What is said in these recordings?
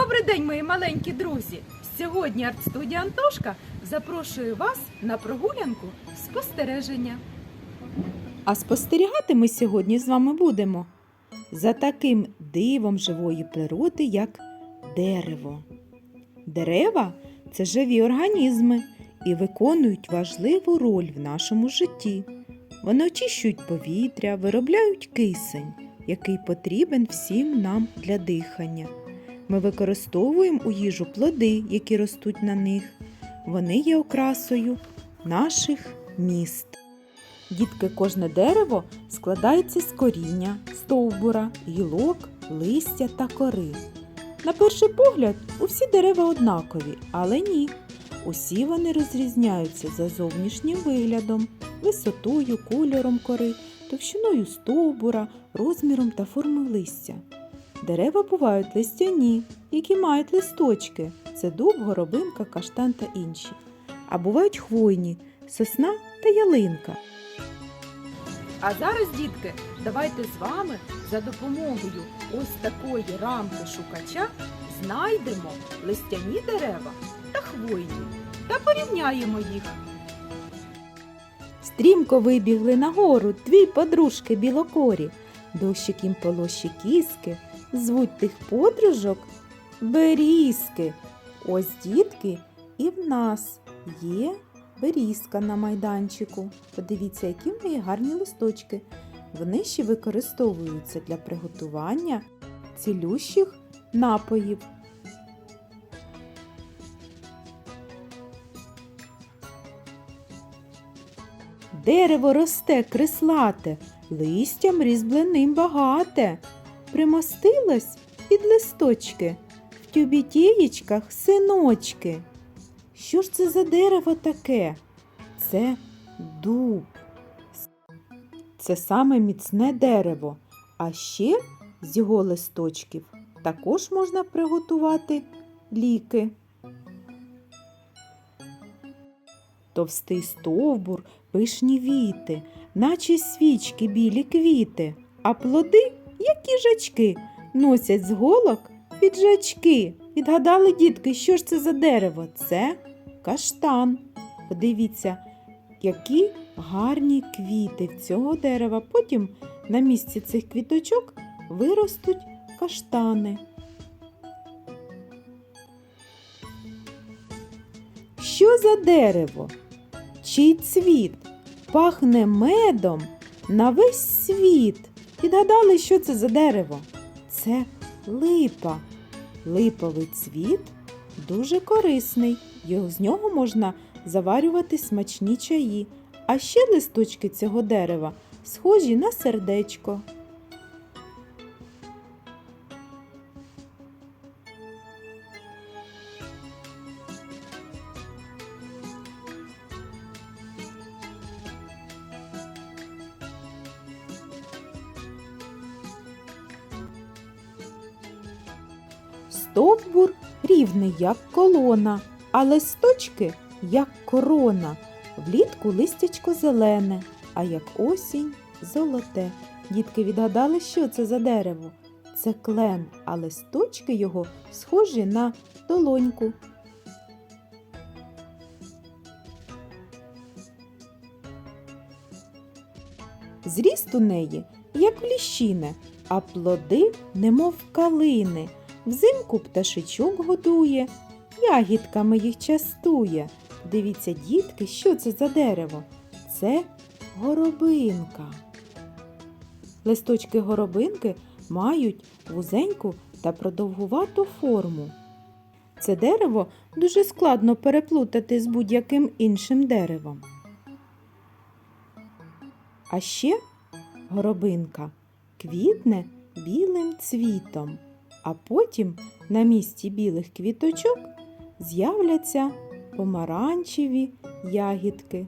Добрий день, мої маленькі друзі! Сьогодні артстудія Антошка запрошує вас на прогулянку спостереження. А спостерігати ми сьогодні з вами будемо за таким дивом живої природи, як дерево. Дерева це живі організми і виконують важливу роль в нашому житті. Вони очищують повітря, виробляють кисень, який потрібен всім нам для дихання. Ми використовуємо у їжу плоди, які ростуть на них. Вони є окрасою наших міст. Дітки, кожне дерево складається з коріння, стовбура, гілок, листя та кори. На перший погляд, усі дерева однакові, але ні. Усі вони розрізняються за зовнішнім виглядом, висотою, кольором кори, товщиною стовбура, розміром та формою листя. Дерева бувають листяні, які мають листочки це дуб, горобинка, каштан та інші. А бувають хвойні сосна та ялинка. А зараз, дітки, давайте з вами за допомогою ось такої рамки шукача знайдемо листяні дерева та хвойні та порівняємо їх. Стрімко вибігли нагору дві подружки білокорі. Дощик їм полощі кіски, звуть тих подружок берізки. Ось дітки, і в нас є берізка на майданчику. Подивіться, які в неї гарні листочки. Вони ще використовуються для приготування цілющих напоїв. Дерево росте крислате, листям різьбленим багате. Примостилось під листочки, в тюбітєєчках синочки. Що ж це за дерево таке? Це дуб. Це саме міцне дерево, а ще з його листочків також можна приготувати ліки. Товстий стовбур, пишні віти, наче свічки білі квіти, а плоди, як їжачки, носять з голок піджачки. Відгадали дітки, що ж це за дерево? Це каштан. Подивіться, які гарні квіти в цього дерева. Потім на місці цих квіточок виростуть каштани. Що за дерево? Чий цвіт пахне медом на весь світ? Підгадали, що це за дерево? Це липа. Липовий цвіт дуже корисний. З нього можна заварювати смачні чаї. А ще листочки цього дерева схожі на сердечко. Стовбур рівний, як колона, а листочки, як корона. Влітку листячко зелене, а як осінь золоте. Дітки відгадали, що це за дерево? Це клен, а листочки його схожі на долоньку. Зріст у неї, як ліщине, а плоди, немов калини. Взимку пташичок годує, ягідками їх частує. Дивіться, дітки, що це за дерево? Це горобинка. Листочки горобинки мають вузеньку та продовгувату форму. Це дерево дуже складно переплутати з будь-яким іншим деревом. А ще горобинка квітне білим цвітом, а потім на місці білих квіточок з'являться помаранчеві ягідки.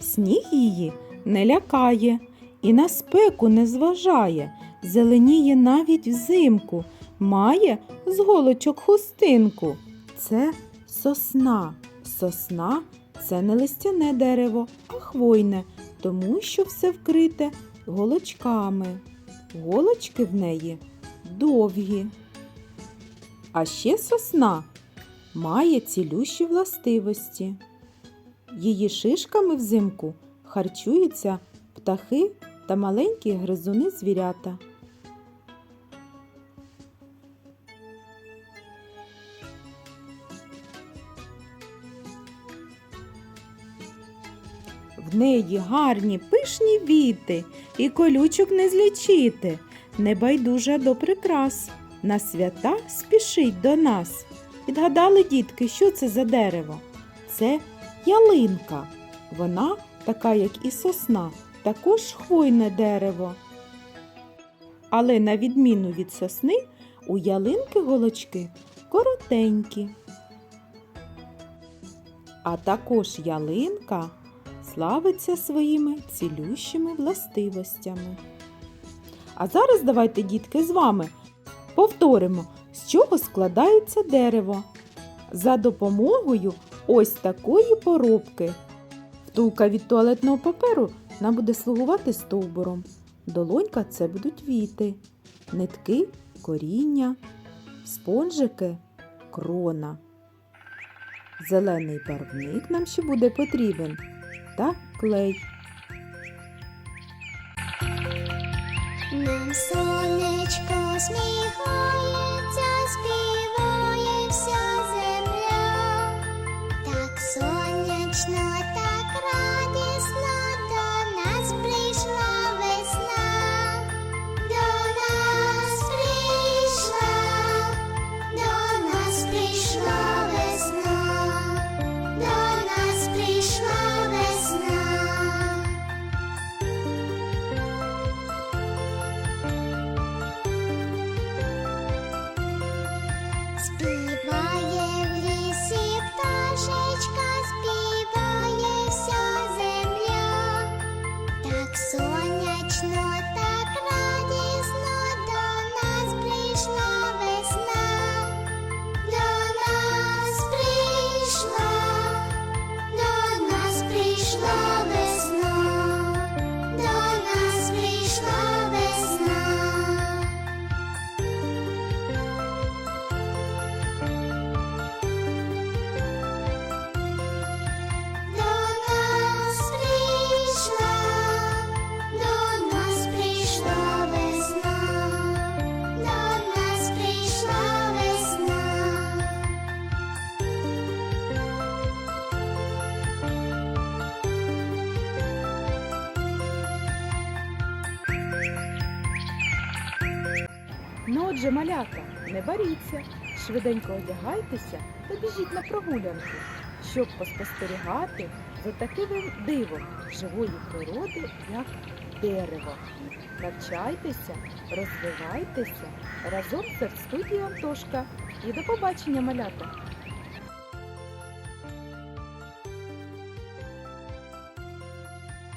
Сніг її не лякає і на спеку не зважає, зеленіє навіть взимку, має з голочок хустинку. Це сосна. Сосна Це не листяне дерево, а хвойне, тому що все вкрите голочками. Голочки в неї довгі. А ще сосна має цілющі властивості. Її шишками взимку харчуються птахи та маленькі гризуни звірята. В неї гарні пишні віти, і колючок не злічити, небайдужа до прикрас. На свята спішить до нас. Відгадали дітки, що це за дерево? Це ялинка. Вона, така як і сосна, також хвойне дерево. Але на відміну від сосни, у ялинки голочки коротенькі. А також ялинка славиться своїми цілющими властивостями. А зараз давайте, дітки, з вами повторимо, з чого складається дерево. За допомогою ось такої поробки. Втулка від туалетного паперу нам буде слугувати стовбуром. Долонька це будуть віти, нитки коріння, спонжики крона. Зелений барвник нам ще буде потрібен та клей. Нам сонечко сміхається, співає отже, малята, не боріться, швиденько одягайтеся та біжіть на прогулянку, щоб поспостерігати за таким дивом живої природи, як дерево. Навчайтеся, розвивайтеся разом з студією Антошка. І до побачення, малята!